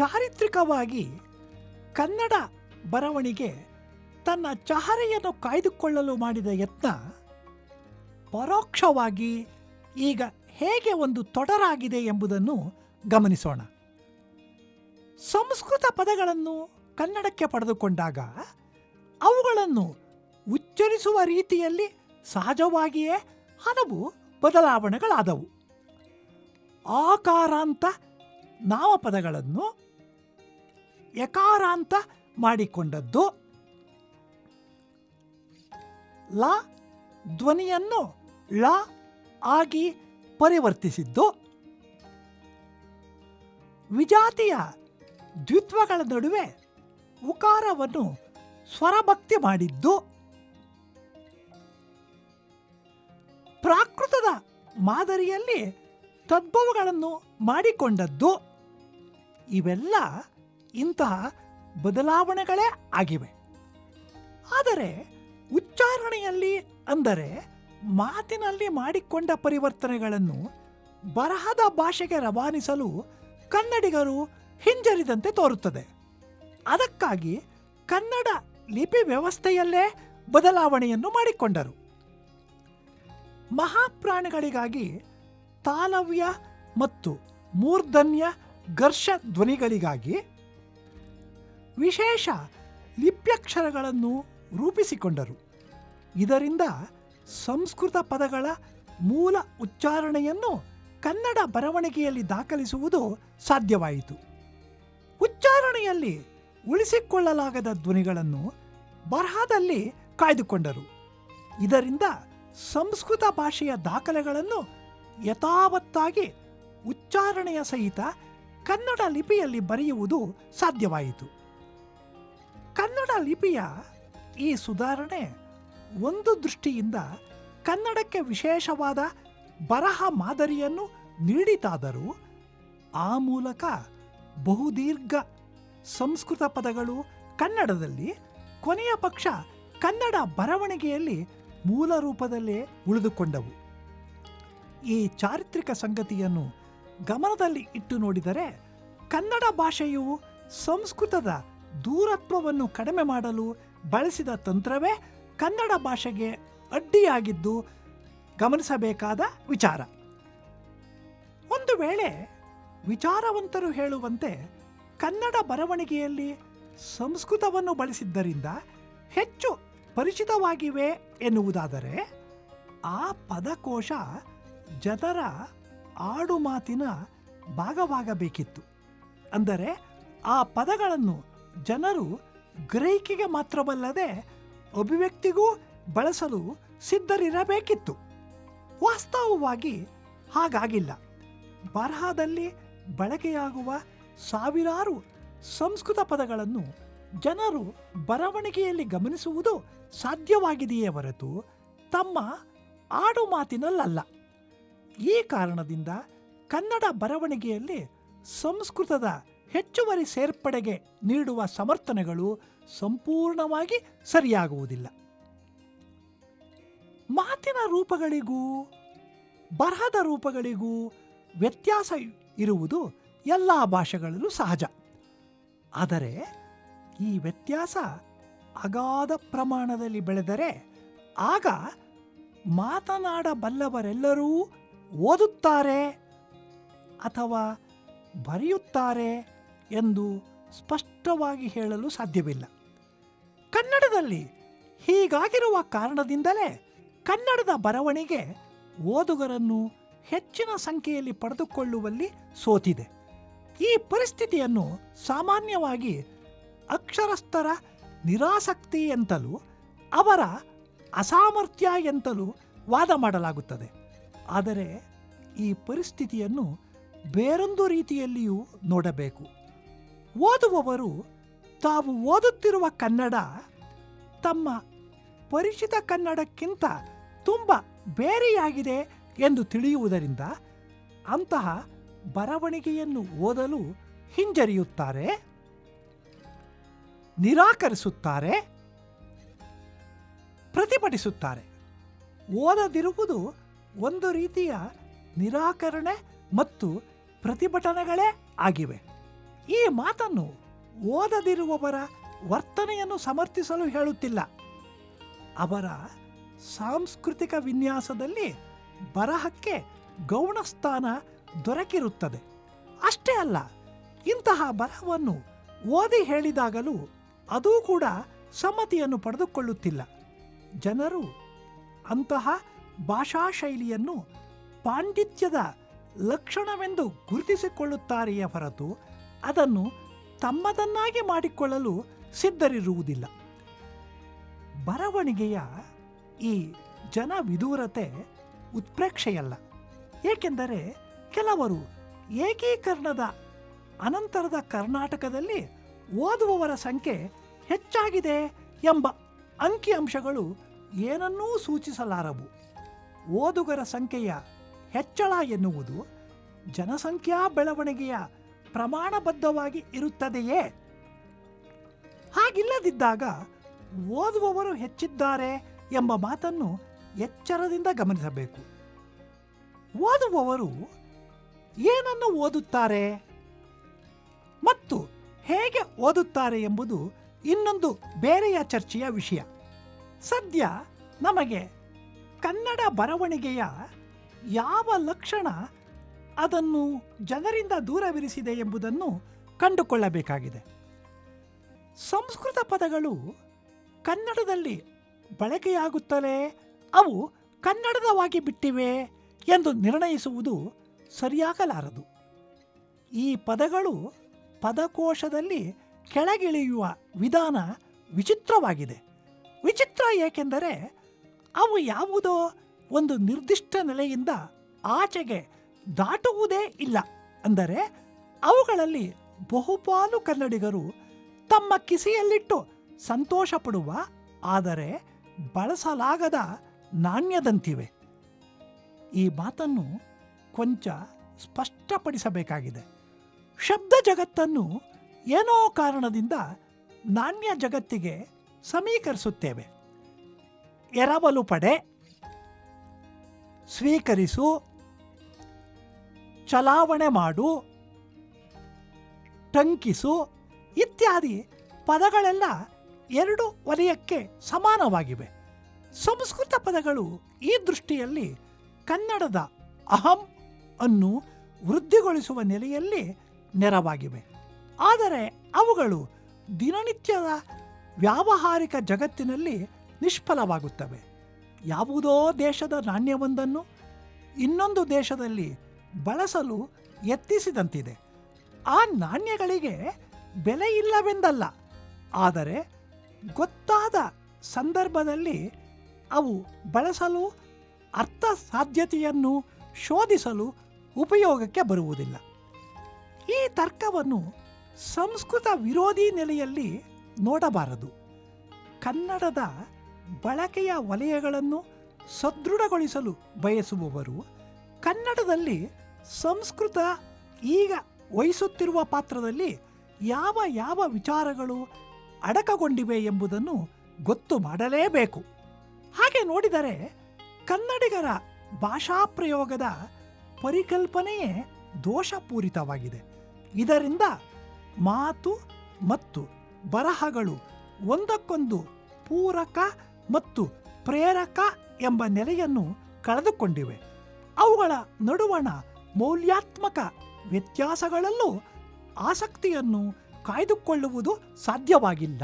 ಚಾರಿತ್ರಿಕವಾಗಿ ಕನ್ನಡ ಬರವಣಿಗೆ ತನ್ನ ಚಹರೆಯನ್ನು ಕಾಯ್ದುಕೊಳ್ಳಲು ಮಾಡಿದ ಯತ್ನ ಪರೋಕ್ಷವಾಗಿ ಈಗ ಹೇಗೆ ಒಂದು ತೊಡರಾಗಿದೆ ಎಂಬುದನ್ನು ಗಮನಿಸೋಣ. ಸಂಸ್ಕೃತ ಪದಗಳನ್ನು ಕನ್ನಡಕ್ಕೆ ಪಡೆದುಕೊಂಡಾಗ ಅವುಗಳನ್ನು ಉಚ್ಚರಿಸುವ ರೀತಿಯಲ್ಲಿ ಸಹಜವಾಗಿಯೇ ಹಲವು ಬದಲಾವಣೆಗಳಾದವು. ಆಕಾರಾಂತ ನಾಮಪದಗಳನ್ನು ಯಕಾರಾಂತ ಮಾಡಿಕೊಂಡದ್ದು. ಲ ಧ್ವನಿಯನ್ನು ಳ ಆಗಿ ಪರಿವರ್ತಿಸಿದ್ದು. ವಿಜಾತಿಯ ದ್ವಿತ್ವಗಳ ನಡುವೆ ಉಕಾರವನ್ನು ಸ್ವರಭಕ್ತಿ ಮಾಡಿದ್ದು. ಪ್ರಾಕೃತದ ಮಾದರಿಯಲ್ಲಿ ತದ್ಭವಗಳನ್ನು ಮಾಡಿಕೊಂಡದ್ದು. ಇವೆಲ್ಲ ಇಂತಹ ಬದಲಾವಣೆಗಳೇ ಆಗಿವೆ. ಆದರೆ ಉಚ್ಚಾರಣೆಯಲ್ಲಿ ಅಂದರೆ ಮಾತಿನಲ್ಲಿ ಮಾಡಿಕೊಂಡ ಪರಿವರ್ತನೆಗಳನ್ನು ಬರಹದ ಭಾಷೆಗೆ ರವಾನಿಸಲು ಕನ್ನಡಿಗರು ಹಿಂಜರಿದಂತೆ ತೋರುತ್ತದೆ. ಅದಕ್ಕಾಗಿ ಕನ್ನಡ ಲಿಪಿ ವ್ಯವಸ್ಥೆಯಲ್ಲೇ ಬದಲಾವಣೆಯನ್ನು ಮಾಡಿಕೊಂಡರು. ಮಹಾಪ್ರಾಣಿಗಳಿಗಾಗಿ ತಾಲವ್ಯ ಮತ್ತು ಮೂರ್ಧನ್ಯ ಘರ್ಷ ಧ್ವನಿಗಳಿಗಾಗಿ ವಿಶೇಷ ಲಿಪ್ಯಕ್ಷರಗಳನ್ನು ರೂಪಿಸಿಕೊಂಡರು. ಇದರಿಂದ ಸಂಸ್ಕೃತ ಪದಗಳ ಮೂಲ ಉಚ್ಚಾರಣೆಯನ್ನು ಕನ್ನಡ ಬರವಣಿಗೆಯಲ್ಲಿ ದಾಖಲಿಸುವುದು ಸಾಧ್ಯವಾಯಿತು. ಉಚ್ಚಾರಣೆಯಲ್ಲಿ ಉಳಿಸಿಕೊಳ್ಳಲಾಗದ ಧ್ವನಿಗಳನ್ನು ಬರಹದಲ್ಲಿ ಕಾಯ್ದುಕೊಂಡರು. ಇದರಿಂದ ಸಂಸ್ಕೃತ ಭಾಷೆಯ ದಾಖಲೆಗಳನ್ನು ಯಥಾವತ್ತಾಗಿ ಉಚ್ಚಾರಣೆಯ ಸಹಿತ ಕನ್ನಡ ಲಿಪಿಯಲ್ಲಿ ಬರೆಯುವುದು ಸಾಧ್ಯವಾಯಿತು. ಕನ್ನಡ ಲಿಪಿಯ ಈ ಸುಧಾರಣೆ ಒಂದು ದೃಷ್ಟಿಯಿಂದ ಕನ್ನಡಕ್ಕೆ ವಿಶೇಷವಾದ ಬರಹ ಮಾದರಿಯನ್ನು ನೀಡಿತಾದರೂ ಆ ಮೂಲಕ ಬಹುದೀರ್ಘ ಸಂಸ್ಕೃತ ಪದಗಳು ಕನ್ನಡದಲ್ಲಿ, ಕೊನೆಯ ಪಕ್ಷ ಕನ್ನಡ ಬರವಣಿಗೆಯಲ್ಲಿ ಮೂಲ ರೂಪದಲ್ಲೇ ಉಳಿದುಕೊಂಡವು. ಈ ಚಾರಿತ್ರಿಕ ಸಂಗತಿಯನ್ನು ಗಮನದಲ್ಲಿ ಇಟ್ಟು ನೋಡಿದರೆ ಕನ್ನಡ ಭಾಷೆಯು ಸಂಸ್ಕೃತದ ದೂರತ್ವವನ್ನು ಕಡಿಮೆ ಮಾಡಲು ಬಳಸಿದ ತಂತ್ರವೇ ಕನ್ನಡ ಭಾಷೆಗೆ ಅಡ್ಡಿಯಾಗಿದ್ದು ಗಮನಿಸಬೇಕಾದ ವಿಚಾರ. ಒಂದು ವೇಳೆ ವಿಚಾರವಂತರು ಹೇಳುವಂತೆ ಕನ್ನಡ ಬರವಣಿಗೆಯಲ್ಲಿ ಸಂಸ್ಕೃತವನ್ನು ಬಳಸಿದ್ದರಿಂದ ಹೆಚ್ಚು ಪರಿಚಿತವಾಗಿವೆ ಎನ್ನುವುದಾದರೆ ಆ ಪದಕೋಶ ಜನರ ಆಡು ಮಾತಿನ ಭಾಗವಾಗಬೇಕಿತ್ತು. ಅಂದರೆ ಆ ಪದಗಳನ್ನು ಜನರು ಗ್ರಹಿಕೆಗೆ ಮಾತ್ರವಲ್ಲದೆ ಅಭಿವ್ಯಕ್ತಿಗೂ ಬಳಸಲು ಸಿದ್ಧರಿರಬೇಕಿತ್ತು. ವಾಸ್ತವವಾಗಿ ಹಾಗಾಗಿಲ್ಲ. ಬರಹದಲ್ಲಿ ಬಳಕೆಯಾಗುವ ಸಾವಿರಾರು ಸಂಸ್ಕೃತ ಪದಗಳನ್ನು ಜನರು ಬರವಣಿಗೆಯಲ್ಲಿ ಗಮನಿಸುವುದು ಸಾಧ್ಯವಾಗಿದೆಯೇ ಹೊರತು ತಮ್ಮ ಆಡು ಮಾತಿನಲ್ಲಲ್ಲ. ಈ ಕಾರಣದಿಂದ ಕನ್ನಡ ಬರವಣಿಗೆಯಲ್ಲಿ ಸಂಸ್ಕೃತದ ಹೆಚ್ಚುವರಿ ಸೇರ್ಪಡೆಗೆ ನೀಡುವ ಸಮರ್ಥನೆಗಳು ಸಂಪೂರ್ಣವಾಗಿ ಸರಿಯಾಗುವುದಿಲ್ಲ. ಮಾತಿನ ರೂಪಗಳಿಗೂ, ಬರಹದ ರೂಪಗಳಿಗೂ ವ್ಯತ್ಯಾಸ ಇರುವುದು ಎಲ್ಲ ಭಾಷೆಗಳಲ್ಲೂ ಸಹಜ. ಆದರೆ ಈ ವ್ಯತ್ಯಾಸ ಅಗಾಧ ಪ್ರಮಾಣದಲ್ಲಿ ಬೆಳೆದರೆ ಆಗ ಮಾತನಾಡಬಲ್ಲವರೆಲ್ಲರೂ ಓದುತ್ತಾರೆ ಅಥವಾ ಬರೆಯುತ್ತಾರೆ ಎಂದು ಸ್ಪಷ್ಟವಾಗಿ ಹೇಳಲು ಸಾಧ್ಯವಿಲ್ಲ. ಕನ್ನಡದಲ್ಲಿ ಹೀಗಾಗಿರುವ ಕಾರಣದಿಂದಲೇ ಕನ್ನಡದ ಬರವಣಿಗೆ ಓದುಗರನ್ನು ಹೆಚ್ಚಿನ ಸಂಖ್ಯೆಯಲ್ಲಿ ಪಡೆದುಕೊಳ್ಳುವಲ್ಲಿ ಸೋತಿದೆ. ಈ ಪರಿಸ್ಥಿತಿಯನ್ನು ಸಾಮಾನ್ಯವಾಗಿ ಅಕ್ಷರಸ್ಥರ ನಿರಾಸಕ್ತಿ ಎಂತಲೂ ಅವರ ಅಸಾಮರ್ಥ್ಯ ಎಂತಲೂ ವಾದ ಮಾಡಲಾಗುತ್ತದೆ. ಆದರೆ ಈ ಪರಿಸ್ಥಿತಿಯನ್ನು ಬೇರೊಂದು ರೀತಿಯಲ್ಲಿಯೂ ನೋಡಬೇಕು. ಓದುವವರು ತಾವು ಓದುತ್ತಿರುವ ಕನ್ನಡ ತಮ್ಮ ಪರಿಚಿತ ಕನ್ನಡಕ್ಕಿಂತ ತುಂಬ ಬೇರೆಯಾಗಿದೆ ಎಂದು ತಿಳಿಯುವುದರಿಂದ ಅಂತಹ ಬರವಣಿಗೆಯನ್ನು ಓದಲು ಹಿಂಜರಿಯುತ್ತಾರೆ, ನಿರಾಕರಿಸುತ್ತಾರೆ, ಪ್ರತಿಭಟಿಸುತ್ತಾರೆ. ಓದದಿರುವುದು ಒಂದು ರೀತಿಯ ನಿರಾಕರಣೆ ಮತ್ತು ಪ್ರತಿಭಟನೆಗಳೇ ಆಗಿವೆ. ಈ ಮಾತನ್ನು ಓದದಿರುವವರ ವರ್ತನೆಯನ್ನು ಸಮರ್ಥಿಸಲು ಹೇಳುತ್ತಿಲ್ಲ. ಅವರ ಸಾಂಸ್ಕೃತಿಕ ವಿನ್ಯಾಸದಲ್ಲಿ ಬರಹಕ್ಕೆ ಗೌಣ ಸ್ಥಾನ ದೊರಕಿರುತ್ತದೆ. ಅಷ್ಟೇ ಅಲ್ಲ, ಇಂತಹ ಬರಹವನ್ನು ಓದಿ ಹೇಳಿದಾಗಲೂ ಅದೂ ಕೂಡ ಸಮ್ಮತಿಯನ್ನು ಪಡೆದುಕೊಳ್ಳುತ್ತಿಲ್ಲ. ಜನರು ಅಂತಹ ಭಾಷಾ ಶೈಲಿಯನ್ನು ಪಾಂಡಿತ್ಯದ ಲಕ್ಷಣವೆಂದು ಗುರುತಿಸಿಕೊಳ್ಳುತ್ತಾರೆಯೇ ಹೊರತು ಅದನ್ನು ತಮ್ಮದನ್ನಾಗಿ ಮಾಡಿಕೊಳ್ಳಲು ಸಿದ್ಧರಿರುವುದಿಲ್ಲ. ಬರವಣಿಗೆಯ ಈ ಜನ ವಿದೂರತೆ ಉತ್ಪ್ರೇಕ್ಷೆಯಲ್ಲ. ಏಕೆಂದರೆ ಕೆಲವರು ಏಕೀಕರಣದ ಅನಂತರದ ಕರ್ನಾಟಕದಲ್ಲಿ ಓದುವವರ ಸಂಖ್ಯೆ ಹೆಚ್ಚಾಗಿದೆ ಎಂಬ ಅಂಕಿಅಂಶಗಳು ಏನನ್ನೂ ಸೂಚಿಸಲಾರವು. ಓದುಗರ ಸಂಖ್ಯೆಯ ಹೆಚ್ಚಳ ಎನ್ನುವುದು ಜನಸಂಖ್ಯಾ ಬೆಳವಣಿಗೆಯ ಪ್ರಮಾಣಬದ್ಧವಾಗಿ ಇರುತ್ತದೆಯೇ? ಹಾಗಿಲ್ಲದಿದ್ದಾಗ ಓದುವವರು ಹೆಚ್ಚಿದ್ದಾರೆ ಎಂಬ ಮಾತನ್ನು ಎಚ್ಚರದಿಂದ ಗಮನಿಸಬೇಕು. ಓದುವವರು ಏನನ್ನು ಓದುತ್ತಾರೆ? ಮತ್ತು ಹೇಗೆ ಓದುತ್ತಾರೆ ಎಂಬುದು ಇನ್ನೊಂದು ಬೇರೆಯ ಚರ್ಚೆಯ ವಿಷಯ. ಸದ್ಯ ನಮಗೆ ಕನ್ನಡ ಬರವಣಿಗೆಯ ಯಾವ ಲಕ್ಷಣ ಅದನ್ನು ಜನರಿಂದ ದೂರವಿರಿಸಿದೆ ಎಂಬುದನ್ನು ಕಂಡುಕೊಳ್ಳಬೇಕಾಗಿದೆ. ಸಂಸ್ಕೃತ ಪದಗಳು ಕನ್ನಡದಲ್ಲಿ ಬಳಕೆಯಾಗುತ್ತಲೇ ಅವು ಕನ್ನಡದವಾಗಿ ಬಿಟ್ಟಿವೆ ಎಂದು ನಿರ್ಣಯಿಸುವುದು ಸರಿಯಾಗಲಾರದು. ಈ ಪದಗಳು ಪದಕೋಶದಲ್ಲಿ ಕೆಳಗಿಳಿಯುವ ವಿಧಾನ ವಿಚಿತ್ರವಾಗಿದೆ. ವಿಚಿತ್ರ ಏಕೆಂದರೆ ಅವು ಯಾವುದೋ ಒಂದು ನಿರ್ದಿಷ್ಟ ನೆಲೆಯಿಂದ ಆಚೆಗೆ ದಾಟುವುದೇ ಇಲ್ಲ. ಅಂದರೆ ಅವುಗಳಲ್ಲಿ ಬಹುಪಾಲು ಕನ್ನಡಿಗರು ತಮ್ಮ ಕಿಸಿಯಲ್ಲಿಟ್ಟು ಸಂತೋಷ ಪಡುವ ಆದರೆ ಬಳಸಲಾಗದ ನಾಣ್ಯದಂತಿವೆ. ಈ ಮಾತನ್ನು ಕೊಂಚ ಸ್ಪಷ್ಟಪಡಿಸಬೇಕಾಗಿದೆ. ಶಬ್ದ ಜಗತ್ತನ್ನು ಏನೋ ಕಾರಣದಿಂದ ನಾಣ್ಯ ಜಗತ್ತಿಗೆ ಸಮೀಕರಿಸುತ್ತೇವೆ. ಎರವಲು ಪಡೆ, ಸ್ವೀಕರಿಸು ಚಲಾವಣೆ ಮಾಡು, ಟಂಕಿಸು ಇತ್ಯಾದಿ ಪದಗಳೆಲ್ಲ ಎರಡು ವಲಯಕ್ಕೆ ಸಮಾನವಾಗಿವೆ. ಸಂಸ್ಕೃತ ಪದಗಳು ಈ ದೃಷ್ಟಿಯಲ್ಲಿ ಕನ್ನಡದ ಅಹಂ ಅನ್ನು ವೃದ್ಧಿಗೊಳಿಸುವ ನೆಲೆಯಲ್ಲಿ ನೆರವಾಗಿವೆ. ಆದರೆ ಅವುಗಳು ದಿನನಿತ್ಯದ ವ್ಯಾವಹಾರಿಕ ಜಗತ್ತಿನಲ್ಲಿ ನಿಷ್ಫಲವಾಗುತ್ತವೆ. ಯಾವುದೋ ದೇಶದ ನಾಣ್ಯವೊಂದನ್ನು ಇನ್ನೊಂದು ದೇಶದಲ್ಲಿ ಬಳಸಲು ಯತ್ನಿಸಿದಂತಿದೆ. ಆ ನಾಣ್ಯಗಳಿಗೆ ಬೆಲೆ ಇಲ್ಲವೆಂದಲ್ಲ. ಆದರೆ ಗೊತ್ತಾದ ಸಂದರ್ಭದಲ್ಲಿ ಅವು ಬಳಸಲು ಅರ್ಥ ಸಾಧ್ಯತೆಯನ್ನು ಶೋಧಿಸಲು ಉಪಯೋಗಕ್ಕೆ ಬರುವುದಿಲ್ಲ. ಈ ತರ್ಕವನ್ನು ಸಂಸ್ಕೃತ ವಿರೋಧಿ ನೆಲೆಯಲ್ಲಿ ನೋಡಬಾರದು. ಕನ್ನಡದ ಬಳಕೆಯ ವಲಯಗಳನ್ನು ಸದೃಢಗೊಳಿಸಲು ಬಯಸುವವರು ಕನ್ನಡದಲ್ಲಿ ಸಂಸ್ಕೃತ ಈಗ ವಹಿಸುತ್ತಿರುವ ಪಾತ್ರದಲ್ಲಿ ಯಾವ ಯಾವ ವಿಚಾರಗಳು ಅಡಕಗೊಂಡಿವೆ ಎಂಬುದನ್ನು ಗೊತ್ತು ಮಾಡಲೇಬೇಕು. ಹಾಗೆ ನೋಡಿದರೆ ಕನ್ನಡಿಗರ ಭಾಷಾ ಪ್ರಯೋಗದ ಪರಿಕಲ್ಪನೆಯೇ ದೋಷಪೂರಿತವಾಗಿದೆ. ಇದರಿಂದ ಮಾತು ಮತ್ತು ಬರಹಗಳು ಒಂದಕ್ಕೊಂದು ಪೂರಕ ಮತ್ತು ಪ್ರೇರಕ ಎಂಬ ನೆಲೆಯನ್ನು ಕಳೆದುಕೊಂಡಿವೆ. ಅವುಗಳ ನಡುವಣ ಮೌಲ್ಯಾತ್ಮಕ ವ್ಯತ್ಯಾಸಗಳಲ್ಲೂ ಆಸಕ್ತಿಯನ್ನು ಕಾಯ್ದುಕೊಳ್ಳುವುದು ಸಾಧ್ಯವಾಗಿಲ್ಲ.